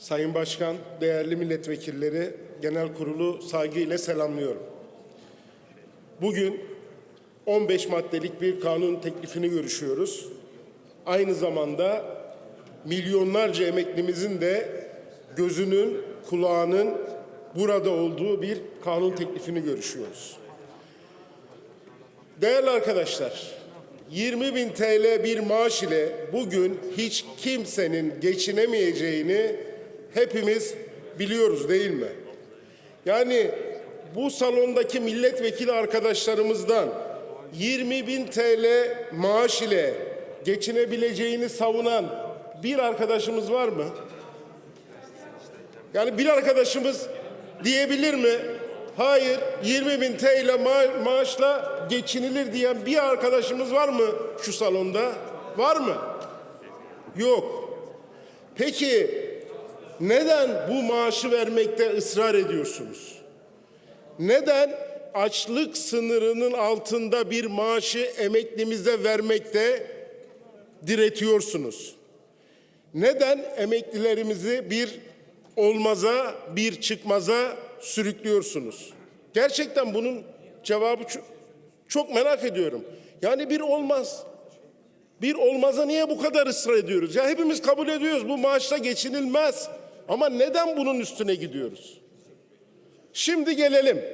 Sayın Başkan, değerli milletvekilleri, genel kurulu saygıyla selamlıyorum. Bugün 15 maddelik bir kanun teklifini görüşüyoruz. Aynı zamanda milyonlarca emeklimizin de gözünün, kulağının burada olduğu bir kanun teklifini görüşüyoruz. Değerli arkadaşlar, 20 bin TL bir maaş ile bugün hiç kimsenin geçinemeyeceğini hepimiz biliyoruz değil mi? Yani bu salondaki milletvekili arkadaşlarımızdan 20 bin TL maaş ile geçinebileceğini savunan bir arkadaşımız var mı? Yani bir arkadaşımız diyebilir mi? Hayır 20 bin TL ma- maaşla geçinilir diyen bir arkadaşımız var mı şu salonda? Var mı? Yok. Peki neden bu maaşı vermekte ısrar ediyorsunuz? Neden açlık sınırının altında bir maaşı emeklimize vermekte diretiyorsunuz? Neden emeklilerimizi bir olmaza, bir çıkmaza sürüklüyorsunuz? Gerçekten bunun cevabı çok, merak ediyorum. Yani bir olmaz. Bir olmaza niye bu kadar ısrar ediyoruz? Ya hepimiz kabul ediyoruz bu maaşla geçinilmez. Ama neden bunun üstüne gidiyoruz? Şimdi gelelim.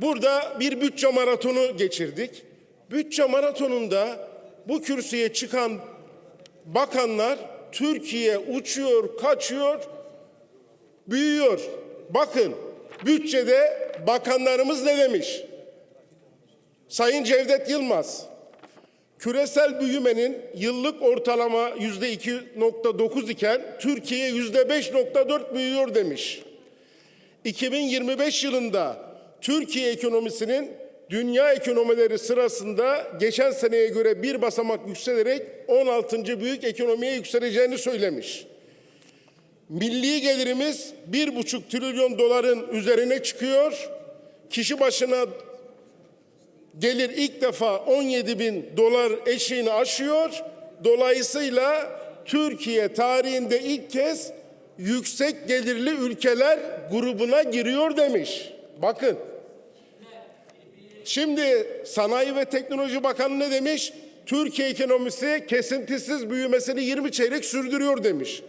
Burada bir bütçe maratonu geçirdik. Bütçe maratonunda bu kürsüye çıkan bakanlar Türkiye uçuyor, kaçıyor, büyüyor. Bakın bütçede bakanlarımız ne demiş? Sayın Cevdet Yılmaz, küresel büyümenin yıllık ortalama yüzde 2.9 iken Türkiye yüzde 5.4 büyüyor demiş. 2025 yılında Türkiye ekonomisinin dünya ekonomileri sırasında geçen seneye göre bir basamak yükselerek 16. büyük ekonomiye yükseleceğini söylemiş. Milli gelirimiz bir buçuk trilyon doların üzerine çıkıyor. Kişi başına gelir ilk defa 17 bin dolar eşiğini aşıyor. Dolayısıyla Türkiye tarihinde ilk kez yüksek gelirli ülkeler grubuna giriyor demiş. Bakın. Şimdi Sanayi ve Teknoloji Bakanı ne demiş? Türkiye ekonomisi kesintisiz büyümesini 20 çeyrek sürdürüyor demiş.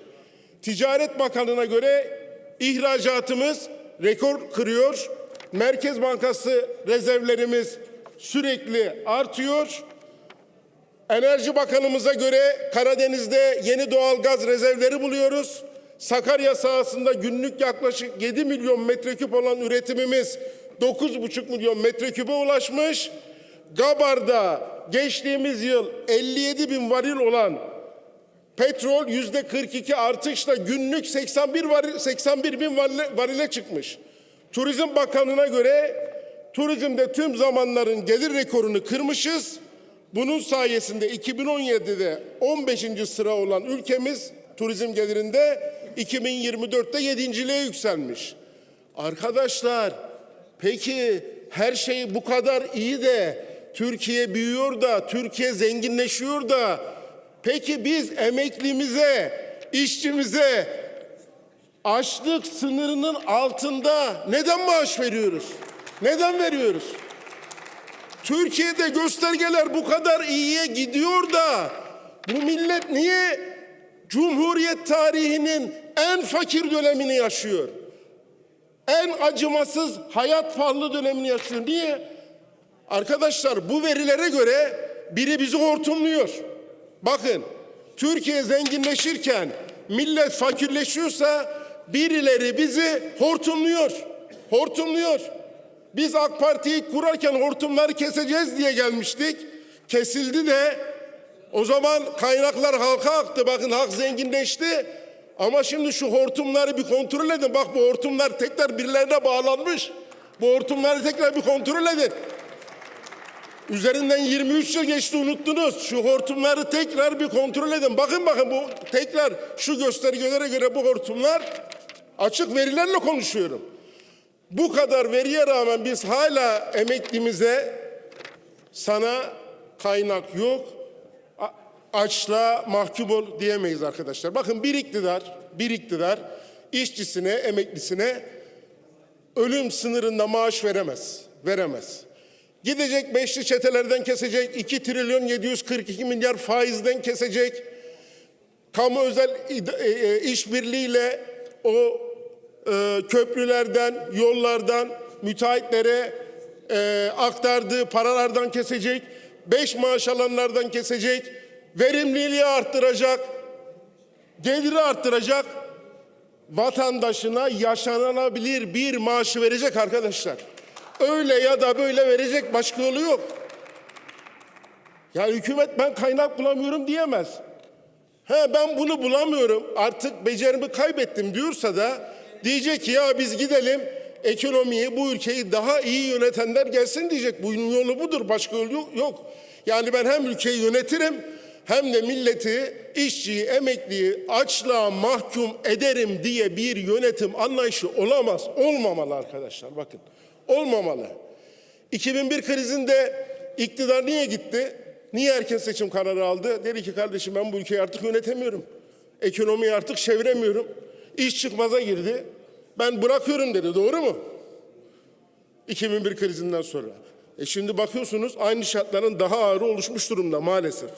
Ticaret Bakanı'na göre ihracatımız rekor kırıyor. Merkez Bankası rezervlerimiz sürekli artıyor. Enerji Bakanımıza göre Karadeniz'de yeni doğal gaz rezervleri buluyoruz. Sakarya sahasında günlük yaklaşık 7 milyon metreküp olan üretimimiz 9,5 milyon metreküpe ulaşmış. Gabar'da geçtiğimiz yıl 57 bin varil olan petrol yüzde 42 artışla günlük 81 varil, 81 bin varile, varile çıkmış. Turizm Bakanı'na göre turizmde tüm zamanların gelir rekorunu kırmışız. Bunun sayesinde 2017'de 15. sıra olan ülkemiz turizm gelirinde 2024'te 7.liğe yükselmiş. Arkadaşlar peki her şey bu kadar iyi de Türkiye büyüyor da Türkiye zenginleşiyor da peki biz emeklimize, işçimize açlık sınırının altında neden maaş veriyoruz? Neden veriyoruz? Türkiye'de göstergeler bu kadar iyiye gidiyor da bu millet niye Cumhuriyet tarihinin en fakir dönemini yaşıyor? En acımasız hayat pahalı dönemini yaşıyor. Niye? Arkadaşlar bu verilere göre biri bizi hortumluyor. Bakın Türkiye zenginleşirken millet fakirleşiyorsa birileri bizi hortumluyor. Hortumluyor. Biz AK Parti'yi kurarken hortumları keseceğiz diye gelmiştik. Kesildi de o zaman kaynaklar halka aktı. Bakın halk zenginleşti. Ama şimdi şu hortumları bir kontrol edin. Bak bu hortumlar tekrar birilerine bağlanmış. Bu hortumları tekrar bir kontrol edin. Üzerinden 23 yıl geçti unuttunuz. Şu hortumları tekrar bir kontrol edin. Bakın bakın bu tekrar şu göstergelere göre bu hortumlar açık verilerle konuşuyorum. Bu kadar veriye rağmen biz hala emeklimize sana kaynak yok, a- açlığa mahkum ol diyemeyiz arkadaşlar. Bakın bir iktidar, bir iktidar işçisine, emeklisine ölüm sınırında maaş veremez. Veremez. Gidecek beşli çetelerden kesecek, 2 trilyon 742 milyar faizden kesecek. Kamu özel e, e, işbirliğiyle o e, köprülerden, yollardan müteahhitlere e, aktardığı paralardan kesecek. Beş maaş alanlardan kesecek. Verimliliği arttıracak. Geliri arttıracak. Vatandaşına yaşanabilir bir maaşı verecek arkadaşlar. Öyle ya da böyle verecek başka yolu yok. Yani hükümet ben kaynak bulamıyorum diyemez. He ben bunu bulamıyorum artık becerimi kaybettim diyorsa da diyecek ki ya biz gidelim ekonomiyi bu ülkeyi daha iyi yönetenler gelsin diyecek. Bunun yolu budur başka yolu yok-. Yani ben hem ülkeyi yönetirim hem de milleti, işçiyi, emekliyi açlığa mahkum ederim diye bir yönetim anlayışı olamaz. Olmamalı arkadaşlar bakın. Olmamalı. 2001 krizinde iktidar niye gitti? Niye erken seçim kararı aldı? Dedi ki kardeşim ben bu ülkeyi artık yönetemiyorum. Ekonomiyi artık çeviremiyorum. İş çıkmaza girdi. Ben bırakıyorum dedi. Doğru mu? 2001 krizinden sonra. E şimdi bakıyorsunuz aynı şartların daha ağırı oluşmuş durumda maalesef.